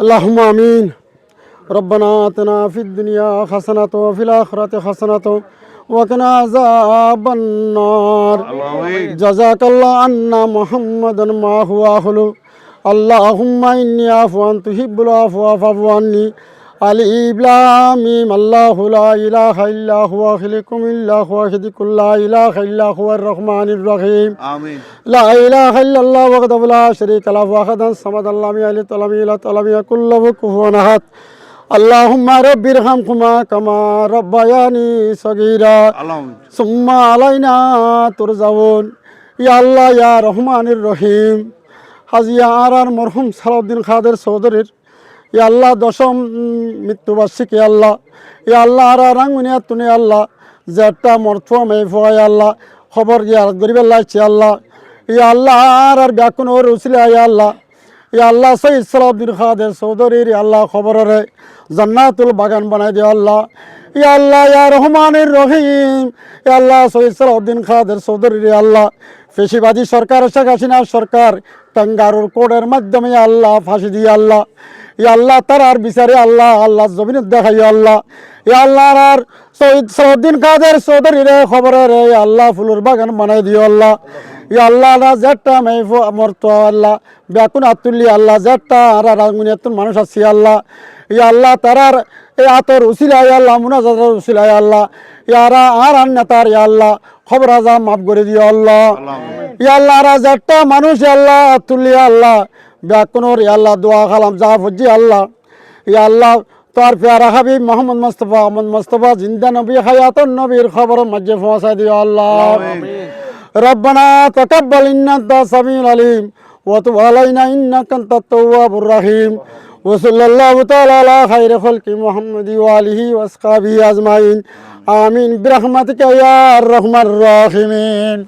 اللهم امين ربنا اتنا في الدنيا حسنه وفي الاخره حسنه وقنا عذاب النار جزاك الله عنا محمدا ما هو اهله اللهم اني عفو تحب العفو فاعف عني الإب لا ميم الله لا إله إلا هو خلقكم إلا هو خدق لا إله إلا هو الرحمن الرحيم آمين لا إله إلا الله وحده لا شريك له واحدا صمد لم يلد ولم يولد ولم يكن له كفوا أحد اللهم رب ارحمهما كما ربياني صغيرا ثم علينا ترجعون يا الله يا رحمن الرحيم হাজিয়া আর আর মরহুম সালাউদ্দিন খাদের চৌধুরীর ইয়া আল্লাহ দশম মৃত্যুবার্ষিকী আল্লাহ। ইয়া আল্লাহ আর আঙ্গুনিয়া তুনে আল্লাহ। জেটটা মরথুয়া মেফুয়া আল্লাহ। খবর গিয়া গরিব আল্লাহ ইচ্ছে আল্লাহ। ইয়া আল্লাহ আর আর ব্যাকুন ওর উসিলা ইয়া আল্লাহ। ইয়া আল্লাহ সৈয়দ সালাউদ্দিন খাদের চৌধুরীর আল্লাহ খবরের জান্নাতুল বাগান বানাই দিও আল্লাহ। ইয়া আল্লাহ ইয়া রহমানের রহিম। ইয়া আল্লাহ সৈয়দ সালাউদ্দিন খাদের চৌধুরীর আল্লাহ। ফেসিবাদী সরকার, শেখ হাসিনা সরকার টাঙ্গারুর কোডের মাধ্যমে আল্লাহ ফাঁসি দিয়ে আল্লাহ। ইয়া আল্লাহ তার আর বিচারে আল্লাহ আল্লাহ জমিন দেখাই আল্লাহ। ইয়া আল্লাহ আর সৈয়দ সালাউদ্দিন খাদের চৌধুরীর খবরের রে আল্লাহ ফুলের বাগান বানাই দিও আল্লাহ। ইয়া আল্লাহ আল্লাহ জেটটা মেফু মরত আল্লাহ। ব্যাকুন আতুল্লি আল্লাহ জেটটা আর রাঙ্গুনিয়াতুন মানুষ আছি আল্লাহ। ইয়া আল্লাহ তারার এই আতর উসিলাই আল্লাহ মুনাজাতের উসিলাই আল্লাহ। ইয়ারা আর আর নেতার ইয়া আল্লাহ। খবর আজাম মাফ করে দিও আল্লাহ। ইয়া আল্লাহ আর জেটটা মানুষ আল্লাহ আতুল্লি আল্লাহ। ব্যাকুনর ইয়া আল্লাহ দোয়া খালাম যা ফজি আল্লাহ ইয়া আল্লাহ তার প্যারা হাবিব মোহাম্মদ মুস্তফা মোহাম্মদ মুস্তফা জিন্দা নবী হায়াতুন নবীর খবর মধ্যে পৌঁছাই দিও আল্লাহ ربنا تقبل إنك أنت السميع العليم وتب علينا إنك أنت التواب الرحيم وصلى الله تعالى على خير خلق محمد وآله وأصحابه أجمعين آمين برحمتك يا أرحم الراحمين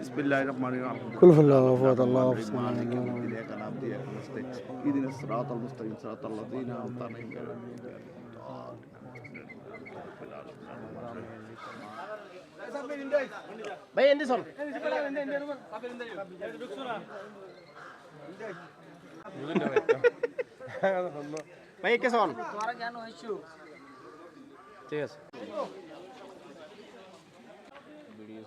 রাব্বিল আলামিন আর রহমানির রহিম মালিকি ইয়াউমিদ্দিন ইয়াকা নাবুদু ওয়া ইয়াকা নাস্তাইন ইহদিনাস সিরাতাল মুস্তাকিম সিরাতাল লাযিনা আনআমতা আলাইহিম গায়রিল মাগদুবি আলাইহিম আদ-দাল্লিন আমিন বিসমিল্লাহির রহমানির রহিম كل فلا فوات الله في مالك يوم الدين إياك نعبد وإياك نستعين اهدنا الصراط المستقيم صراط الذين أنعمت عليهم غير المغضوب ভাই এন্ডি চল ভাই কে চল ঠিক আছে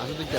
আসো দেখতে